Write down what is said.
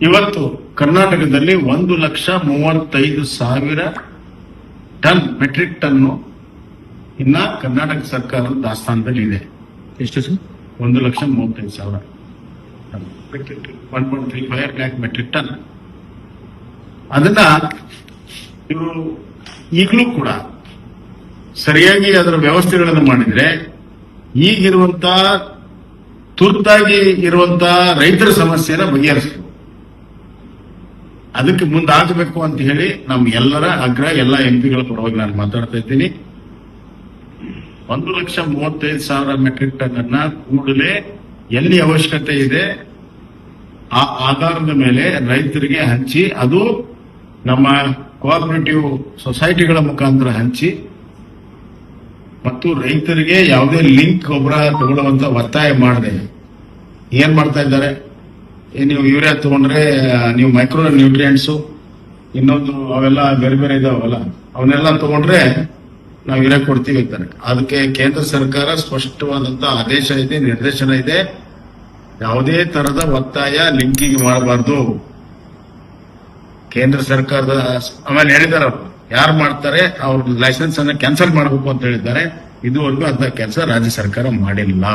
ಇವತ್ತು ಕರ್ನಾಟಕದಲ್ಲಿ ಒಂದು ಲಕ್ಷ ಮೂವತ್ತೈದು ಸಾವಿರ ಟನ್ ಮೆಟ್ರಿಕ್ ಟನ್ ಇನ್ನ ಕರ್ನಾಟಕ ಸರ್ಕಾರದ ದಾಸ್ತಾನದಲ್ಲಿ ಇದೆ. ಎಷ್ಟು ಸರ್? ಒಂದು ಲಕ್ಷ ಮೂವತ್ತೈದು ಸಾವಿರ. One point three five lakh metric ton ಅದನ್ನ ಇವರು ಈಗಲೂ ಕೂಡ ಸರಿಯಾಗಿ ಅದರ ವ್ಯವಸ್ಥೆಗಳನ್ನು ಮಾಡಿದ್ರೆ ಈಗಿರುವಂತ ತುರ್ತಾಗಿ ಇರುವಂತ ರೈತರ ಸಮಸ್ಯೆನ ಬಗೆಹರಿಸಬೇಕು ಅದಕ್ಕೆ ಮುಂದಾಗಬೇಕು ಅಂತ ಹೇಳಿ ನಮ್ಮ ಎಲ್ಲರ ಆಗ್ರಹ, ಎಲ್ಲ ಎಂಪಿಗಳ ಪರವಾಗಿ ನಾನು ಮಾತಾಡ್ತಾ ಇದ್ದೀನಿ. ಒಂದು ಲಕ್ಷ ಮೂವತ್ತೈದು ಸಾವಿರ ಮೆಟ್ರಿಕ್ ಟನ್ ಅನ್ನ ಕೂಡಲೇ ಎಲ್ಲಿ ಅವಶ್ಯಕತೆ ಇದೆ, ಆ ಆಧಾರದ ಮೇಲೆ ರೈತರಿಗೆ ಹಂಚಿ, ಅದು ನಮ್ಮ ಕೋಆಪರೇಟಿವ್ ಸೊಸೈಟಿಗಳ ಮುಖಾಂತರ ಹಂಚಿ, ಮತ್ತು ರೈತರಿಗೆ ಯಾವುದೇ ಲಿಂಕ್ ಗೊಬ್ಬರ ತಗೊಳ್ಳುವಂತ ಒತ್ತಾಯ ಮಾಡದೆ ಏನ್ ಮಾಡ್ತಾ ಇದ್ದಾರೆ? ನೀವು ಯೂರಿಯಾ ತಗೊಂಡ್ರೆ ನೀವು ಮೈಕ್ರೋ ನ್ಯೂಟ್ರಿಯೆಂಟ್ಸು ಇನ್ನೊಂದು ಅವೆಲ್ಲ ಬೇರೆ ಬೇರೆ ಇದಾವಲ್ಲ, ಅವನ್ನೆಲ್ಲ ತಗೊಂಡ್ರೆ ನಾವು ಯೂರಿಯಾ ಕೊಡ್ತೀವಿ ಅಂತಾರೆ. ಅದಕ್ಕೆ ಕೇಂದ್ರ ಸರ್ಕಾರ ಸ್ಪಷ್ಟವಾದಂತ ಆದೇಶ ಇದೆ, ನಿರ್ದೇಶನ ಇದೆ. ಯಾವುದೇ ತರದ ಒತ್ತಾಯ ಲಿಂಕಿಂಗ್ ಮಾಡಬಾರ್ದು. ಕೇಂದ್ರ ಸರ್ಕಾರದ ಆಮೇಲೆ ಹೇಳಿದಾರೆ ಅವರು ಯಾರು ಮಾಡ್ತಾರೆ, ಅವ್ರ ಲೈಸೆನ್ಸ್ ಅನ್ನ ಕ್ಯಾನ್ಸಲ್ ಮಾಡಬೇಕು ಅಂತ ಹೇಳಿದ್ದಾರೆ. ಇದುವರೆಗೂ ಅಂತ ಕೆಲಸ ರಾಜ್ಯ ಸರ್ಕಾರ ಮಾಡಿಲ್ಲ.